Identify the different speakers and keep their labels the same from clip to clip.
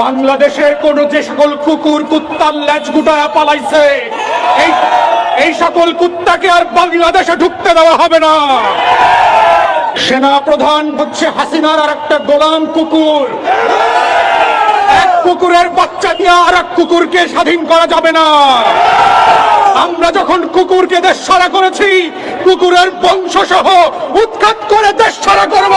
Speaker 1: বাংলাদেশের কোন যে সকল কুকুর, কুত্তার ল্যাজ গুটায়া পালাইছে, এই এই সকল কুত্তাকে আর বাংলাদেশে ঢুকতে দেওয়া হবে না। সেনা প্রধান হচ্ছে হাসিনার আর একটা গোলাম কুকুর। এক কুকুরের বাচ্চা দিয়ে আর এক কুকুরকে স্বাধীন করা যাবে না। আমরা যখন কুকুরকে দেশ ছাড়া করেছি, কুকুরের বংশ সহ উৎখাত করে দেশ ছাড়া করব।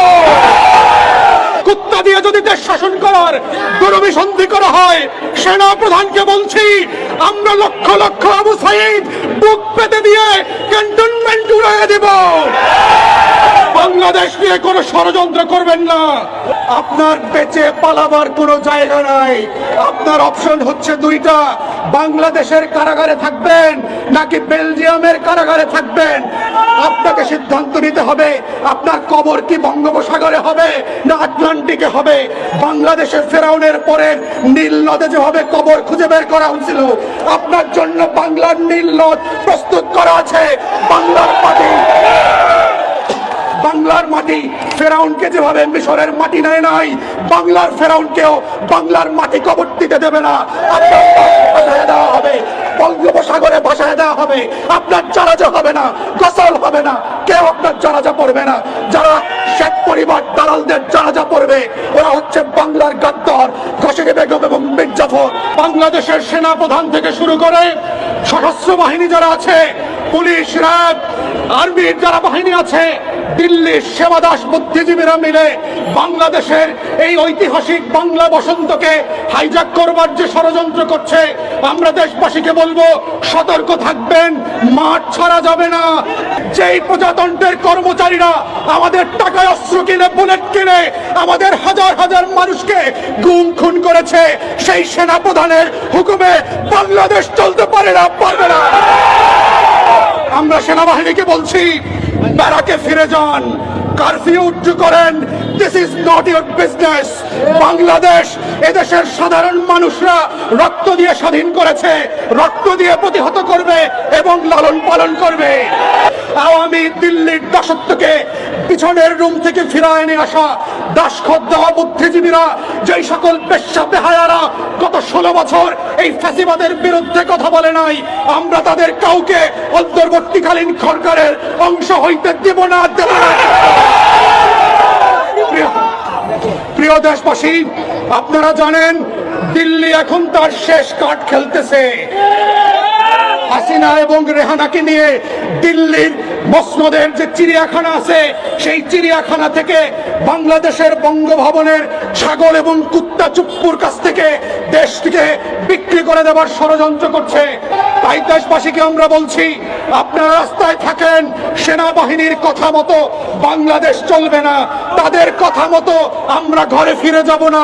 Speaker 1: কুত্তা দিয়ে যদি দেশ শাসন করার দুরভিসন্ধি করা হয় সেনা প্রধানকে বলছি, আমরা লক্ষ লক্ষ আবু সাইদ বুক পেতে দিয়ে ক্যান্টনমেন্ট উড়াইয়ে দেব। বাংলাদেশ নিয়ে কোনো ষড়যন্ত্র করবেন না। আপনার বেঁচে পালাবার কোনো জায়গা নাই। আপনার অপশন হচ্ছে দুইটা। বাংলাদেশের কারাগারে থাকবেন নাকি বেলজিয়ামের কারাগারে থাকবেন? আপনাকে সিদ্ধান্ত নিতে হবে, আপনার কবর কি বঙ্গোপসাগরে হবে না আটলান্টিকে হবে? বাংলাদেশের ফেরাউনের পরে নীল নদে যেভাবে কবর খুঁজে বের করা হয়েছিল, আপনার জন্য বাংলার নীল নদ প্রস্তুত করা আছে। বাংলার বাংলার মাটি ফেরাউনকে যেভাবে মিশরের মাটি নেয় নাই, বাংলার ফেরাউনকেও বাংলার মাটি কবর দিতে দেবে না। আপনার দেওয়া হবে, বঙ্গোপসাগরে দেওয়া হবে, আপনার জানাজা হবে না, গোসল হবে না, কেউ আপনার জানাজা পড়বে না। যারা শেখ পরিবার দালালদের জানাজা পড়বে, ওরা হচ্ছে বাংলার গাদ্দার বেগম এবং মির্জাফর বাংলাদেশের সেনা প্রধান থেকে শুরু করে সশস্ত্র বাহিনী যারা আছে, পুলিশ, র্যাব, আর্মির যারা বাহিনী আছে দিল্লির সেবাদাস বুদ্ধিজীবীরা মিলে বাংলাদেশের এই ঐতিহাসিক বাংলা বসন্তকে হাইজাক করবার যে ষড়যন্ত্র করছে, আমরা দেশবাসীকে বলব, সতর্ক থাকবেন, মাঠ ছাড়া যাবে না। যেই প্রজাতন্ত্রের কর্মচারীরা আমাদের টাকায় অস্ত্র কিনে বুলেট কিনে, আমাদের হাজার হাজার মানুষকে গুম খুন করেছে, সেই সেনা প্রধানের হুকুমে বাংলাদেশ চলতে পারে না, পারবে না। আমরা সেনাবাহিনীকে বলছি ব্যারাকে ফিরে যান। কারফিউ উচ্চ করেন। This is not your business Bangladesh, এদেশের সাধারণ মানুষরা রক্ত দিয়ে স্বাধীন করেছে। রক্ত দিয়ে প্রতিহত করবে এবং লালন পালন করবে। আওয়ামী দিল্লির দাসত্বকে পিছনের রুম থেকে ফিরায় নিয়ে আসা দাসখত দেওয়া বুদ্ধিজীবীরা, যেই সকল পেশা বেহায়ারা গত ষোলো বছর এই ফ্যাসিবাদের বিরুদ্ধে কথা বলে নাই, আমরা তাদের কাউকে অন্তর্বর্তীকালীন সরকারের অংশ হইতে দেব না, দেব প্রিয়- দেশবাসী, আপনারা জানেন দিল্লি এখন তার শেষ কার্ড খেলতেছে। হাসিনা এবং রেহানাকে নিয়ে দিল্লির মসনদের যে চিড়িয়াখানা আছে, সেই চিড়িয়াখানা থেকে বাংলাদেশের বঙ্গভবনের ছাগল এবং কুত্তা চুপ্পুর কাছ থেকে দেশটিকে বিক্রি করে দেওয়ার ষড়যন্ত্র করছে। তাই দেশবাসীকে আমরা বলছি, আপনারা রাস্তায় থাকেন, সেনাবাহিনীর কথা মতো বাংলাদেশ চলবে না। তাদের কথা মতো আমরা ঘরে ফিরে যাব না।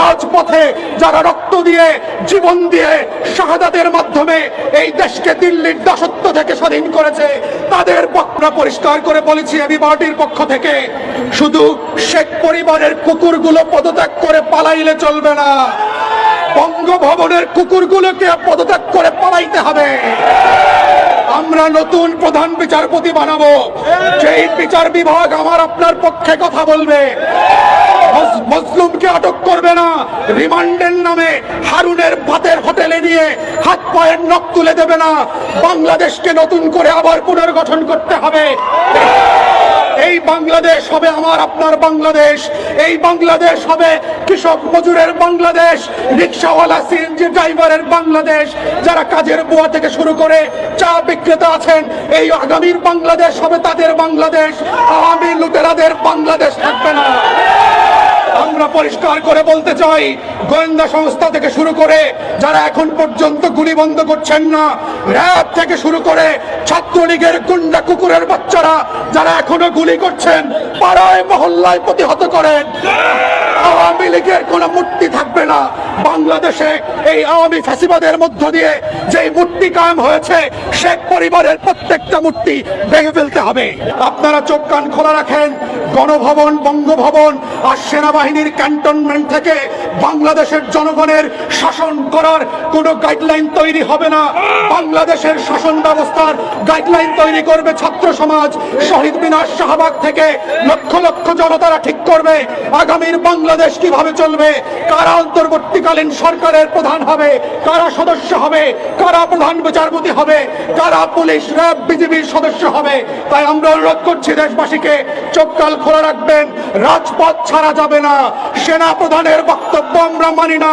Speaker 1: রাজপথে যারা রক্ত দিয়ে, জীবন দিয়ে শাহাদাতের মাধ্যমে এই দেশকে দিল্লির দাসত্ব থেকে স্বাধীন করেছে, তাদের বক্রা পরিষ্কার করে বলেছি এবি পার্টির পক্ষ থেকে, শুধু শেখ পরিবারের কুকুরগুলো পদত্যাগ করে পালাইলে চলবে না। বঙ্গভবনের কুকুরগুলোকে পদত্যাগ করে পালাইতে হবে। আমরা নতুন প্রধান বিচারপতি বানাবো। সেই বিচার বিভাগ আমার আপনার পক্ষে কথা বলবে, মজ- মজলুমকে আটক করবে না, রিমান্ডের নামে হারুনের ভাতের হোটেলে নিয়ে হাত পায়ের নখ তুলে দেবে না, বাংলাদেশকে নতুন করে আবার পুনর্গঠন করতে হবে। এই বাংলাদেশ হবে আমার, আপনার বাংলাদেশ। এই বাংলাদেশ হবে কৃষক মজুরের বাংলাদেশ, রিক্সাওয়ালা সিএনজি ড্রাইভারের বাংলাদেশ। যারা কাজের বুয়া থেকে শুরু করে চা বিক্রেতা আছেন, এই আগামীর বাংলাদেশ হবে তাদের বাংলাদেশ। আওয়ামী লুটেরাদের বাংলাদেশ থাকবে না আমরা পরিষ্কার করে বলতে চাই, গোয়েন্দা সংস্থা থেকে শুরু করে যারা এখন পর্যন্ত গুলি বন্ধ করছেন না, র্যাব থেকে শুরু করে ছাত্রলীগের গুন্ডা কুকুরের বাচ্চারা যারা এখনও গুলি করছেন, পাড়ায় মহল্লায় প্রতিহত করেন। আওয়ামী লীগের কোনো মূর্তি না। বাংলাদেশে এই আওয়ামী ফ্যাসিবাদের মধ্য দিয়ে যে মূর্তি কায়েম হয়েছে, শেখ পরিবারের প্রত্যেকটা মূর্তি ভেঙে ফেলতে হবে। আপনারা চোখ কান খোলা রাখেন, গণভবন, বঙ্গভবন আর সেনাবাহিনীর ক্যান্টনমেন্ট থেকে বাংলাদেশের জনগণের শাসন করার কোনো গাইডলাইন তৈরি হবে না। বাংলাদেশের শাসন ব্যবস্থার গাইডলাইন তৈরি করবে ছাত্র সমাজ। শহীদ মিনার শাহবাগ থেকে লক্ষ লক্ষ জনতারা ঠিক করবে, আগামীর বাংলাদেশ কীভাবে চলবে, কারা অন্তর্বর্তীকালীন সরকারের প্রধান হবে, কারা সদস্য হবে, কারা প্রধান বিচারপতি হবে, কারা পুলিশ, র্যাব, বিজিবির সদস্য হবে। তাই আমরা অনুরোধ করছি দেশবাসীকে চোখকাল খোলা রাখবেন, রাজপথ ছাড়া যাবে না। সেনা প্রধানের বক্তব্য আমরা মানি না।